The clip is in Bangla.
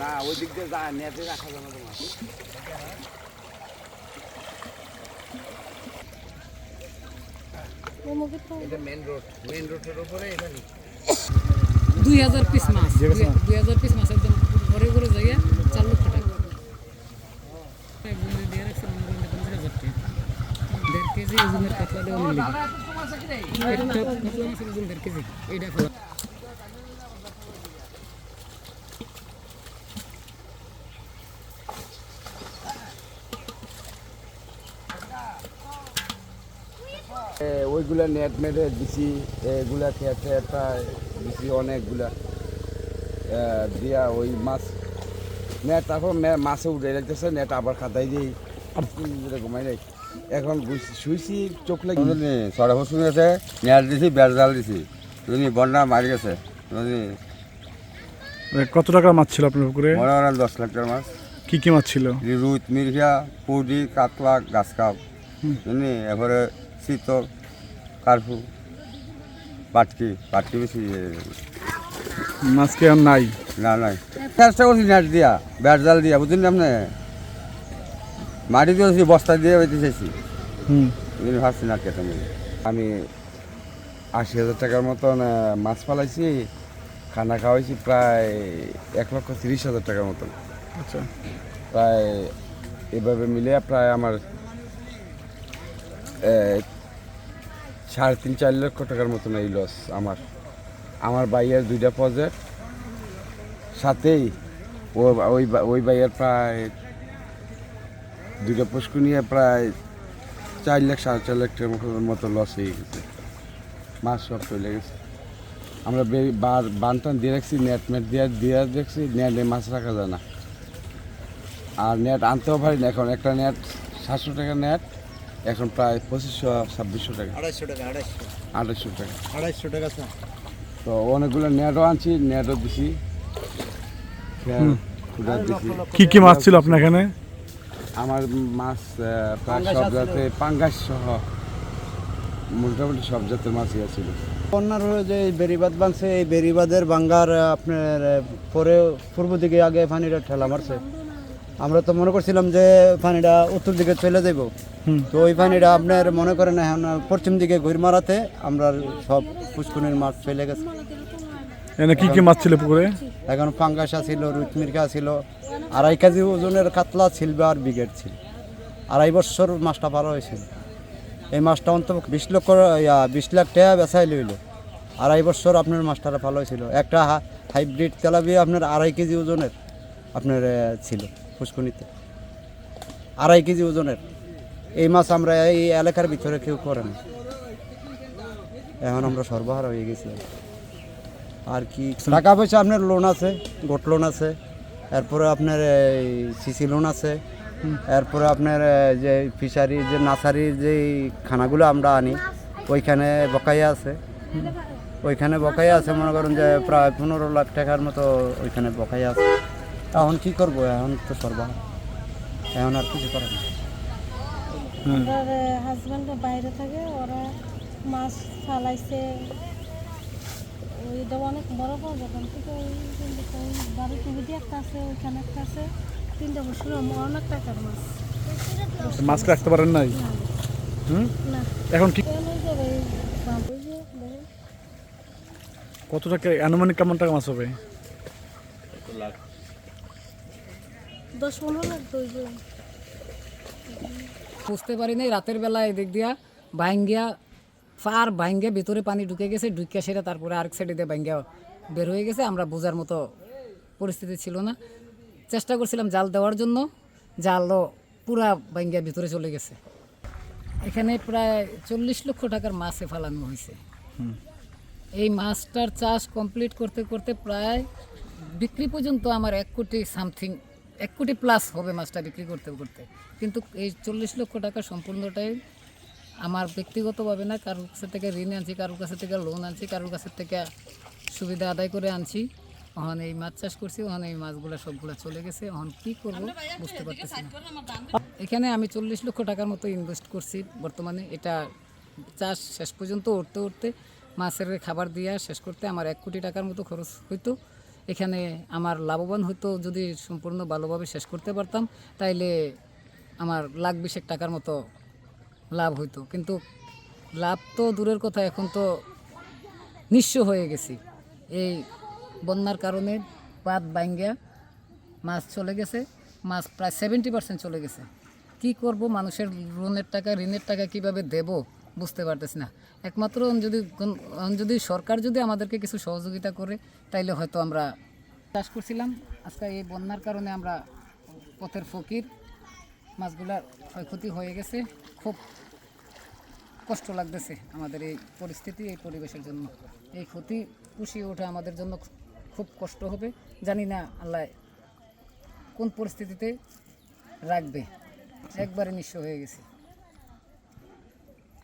না ওই দিক দিয়ে যা নেটে রাখা যাবে তোমার। এটা মেন রোড মেন রোডের উপরে এটা দুই হাজার পিস মাছ। দুই হাজার পিস মাছ একদম ঘরে ঘরে যাইয়া চার লক্ষ টাকা। মনে দেড় কেজি ওজনের কাতলা দেওয়া মিলে একটা কাতলা মাছের ওজন দেড় কেজি। এইটা ওইগুলা নেট মেরে দিছি এগুলা খেতে দিছি অনেকগুলা। দিয়া ওই মাছ নেট তারপর মাছে উঠে রাখতেছে নেট আবার খাতাই দিই। ঘুমাই নাই। এখন শুইছি চোখ লাগে। ছড়া ফসল গেছে নেট দিছি বেড় জাল দিছি। বুঝলি বন্যা মারি গেছে। কত টাকার মাছ ছিল আপনার পুকুরে মনে দশ লাখ টাকার মাছ। কি কি মাছ ছিল? রুট মিরঘিয়া পুডি কাতলা গাছ কাপ। এরপরে শীতল। কার্ফু পাটকি পাটকি বেশি এ, মাছ কি আর নাই। না নাই। চেষ্টা করছি নেট দিয়া বেড় জাল দিয়া বুঝলি আপনি? মাটি দিয়েছি বস্তা দিয়ে বেঁচে চাইছি হুম। ভাবছি না কেটে আমি আশি হাজার টাকার মতন মাছ পালাইছি খানা খাওয়াইছি প্রায় এক লক্ষ তিরিশ হাজার টাকার মতন। আচ্ছা। প্রায় এভাবে মিলে প্রায় আমার সাড়ে তিন, চার লক্ষ টাকার মতন এই লস আমার। আমার বাইয়ের দুইটা প্রজেক্ট সাথেই ওই ওই বাইয়ের প্রায় দুইটা পুষ্কু নিয়ে প্রায় চার লাখ, সাড়ে চার লাখ টাকার মতো- লস হয়ে গেছে। মাছ সব চলে গেছে। আমরা বার বানটান দিয়ে রাখছি নেট মেট দিয়ে দিয়ে দেখছি নেটে মাছ রাখা যায় না। আর নেট আনতেও পারি না এখন। একটা নেট সাতশো টাকা নেট এখন প্রায় পঁচিশশো ছাব্বিশশো টাকা। আড়াইশো টাকা আড়াইশো। আড়াইশো টাকা। আড়াইশো টাকা স্যার। তো অনেকগুলো নেটও আনছি নেটও দিছি। কি কি মাছ ছিল আপনার এখানে? আমার মাছ প্রায় সব জাতের পাঙ্গাস সহ মোটামুটি সব জাতের মাছই আছিল বন্যার হয়ে যে এই বেরিবাদ ভাঙছে এই বেরিবাদের ভাঙ্গার আহ, আপনার পরে পূর্ব দিকে আগে পানিটা ঠেলা মারছে। আমরা তো মনে করছিলাম যে পানিটা উত্তর দিকে চলে যাব তো ওই পানিটা আপনার মনে করেন এখন পশ্চিম দিকে ঘুর মারাতে আমরা সব পুষ্কুনির মাছ ফেলে গেছে। এখানে কি কি মাছ ছিল পুকুরে? এখন পাঙ্গাসা ছিল রুটমির্কা ছিল আড়াই কেজি ওজনের কাতলা সিলভার ব্রিগেড ছিল। আড়াই বছর মাছটা পার হয়েছিল। এই মাছটা অন্তত বিশ লক্ষ বিশ লাখ টাকা বেচাই লইল। আড়াই বছর আপনার মাছটা ভালো হয়েছিল। একটা হাইব্রিড তেলাপিয়া আপনার আড়াই কেজি ওজনের আপনার ছিল। ফুসকুনিতে আড়াই কেজি ওজনের। এই মাছ আমরা এই এলাকার ভিতরে কেউ করে না। এখন আমরা সর্বহারা হয়ে গেছি। আর কি টাকা পয়সা আপনার লোন আছে গোট লোন আছে, এরপরে আপনার এই সিসি লোন আছে, এরপরে আপনার যে ফিশারি যে নার্সারির যে খানাগুলো আমরা আনি, ওইখানে বকাইয়া আছে। ওইখানে বকাইয়া আছে, মনে করেন যে প্রায় পনেরো লাখ টাকার মতো ওইখানে বকাইয়া আছে। এখন কি করব? এখন তো সর্বহারা এখন আর কিছু করার নেই। হাজব্যান্ড বাইরে থাকে ওরা মাছ ফালাইছে। ওইটা অনেক বড় বড় দোকান থেকে ওই ওই বাড়ি একটা আছে ওইখানে একটা আছে। তিনটা বছর অনেক টাকার মাছ। মাছ রাখতে পারেন নাই? হুম? এখন কি কত টাকা আনুমানিক কেমন টাকা মাছ হবে? বুঝতে পারি নাই, রাতের বেলা এদিক দিয়া ভাঙ্গিয়া ফার ভাঙ্গিয়া ভিতরে পানি ঢুকে গেছে ঢুকিয়া সেটা তারপরে আরেক সাইডে দিয়ে ভাঙ্গিয়া বের হয়ে গেছে। আমরা বোঝার মতো পরিস্থিতি ছিল না। চেষ্টা করছিলাম জাল দেওয়ার জন্য, জালও পুরা ভাঙ্গিয়া ভিতরে চলে গেছে। এখানে প্রায় চল্লিশ লক্ষ টাকার মাছে ফালানো হয়েছে। এই মাছটার চাষ কমপ্লিট করতে করতে প্রায় বিক্রি পর্যন্ত আমার এক কোটি সামথিং এক কোটি প্লাস হবে মাছটা বিক্রি করতে করতে। কিন্তু এই চল্লিশ লক্ষ টাকা সম্পূর্ণটাই আমার ব্যক্তিগতভাবে না কারোর কাছে থেকে ঋণ আনছি কারোর কাছে থেকে লোন আনছি কারোর কাছে থেকে সুবিধা আদায় করে আনছি। এখন এই মাছ চাষ করছি ওখানে এই মাছগুলো সবগুলো চলে গেছে। এখন কি করব বুঝতে পারতেছি না। এখানে আমি চল্লিশ লক্ষ টাকার মতো ইনভেস্ট করছি বর্তমানে। এটা চাষ শেষ পর্যন্ত উঠতে উঠতে মাছের খাবার দিয়ে শেষ করতে আমার এক কোটি টাকার মতো খরচ হইতো। এখানে আমার লাভবান হতো যদি সম্পূর্ণ ভালোভাবে শেষ করতে পারতাম, তাইলে আমার লাখ বিশেক টাকার মতো লাভ হইতো। কিন্তু লাভ তো দূরের কথা, এখন তো নিঃস্ব হয়ে গেছি। এই বন্যার কারণে পাত বাইঙ্গা মাছ চলে গেছে, মাছ প্রায় সেভেন্টি পার্সেন্ট চলে গেছে। কি করব? মানুষের লোনের টাকা, ঋণের টাকা কীভাবে দেব? বুঝতে পারতেছি না। একমাত্র যদি যদি সরকার যদি আমাদেরকে কিছু সহযোগিতা করে, তাইলে হয়তো আমরা চাষ করছিলাম। আজকে এই বন্যার কারণে আমরা পথের ফকির, মাছগুলার ক্ষয়ক্ষতি হয়ে গেছে। খুব কষ্ট লাগতেছে আমাদের এই পরিস্থিতি, এই পরিবেশের জন্য। এই ক্ষতি পুষিয়ে ওঠা আমাদের জন্য খুব কষ্ট হবে। জানি না আল্লাহ কোন পরিস্থিতিতে রাখবে। একবারে নিঃস্ব হয়ে গেছে।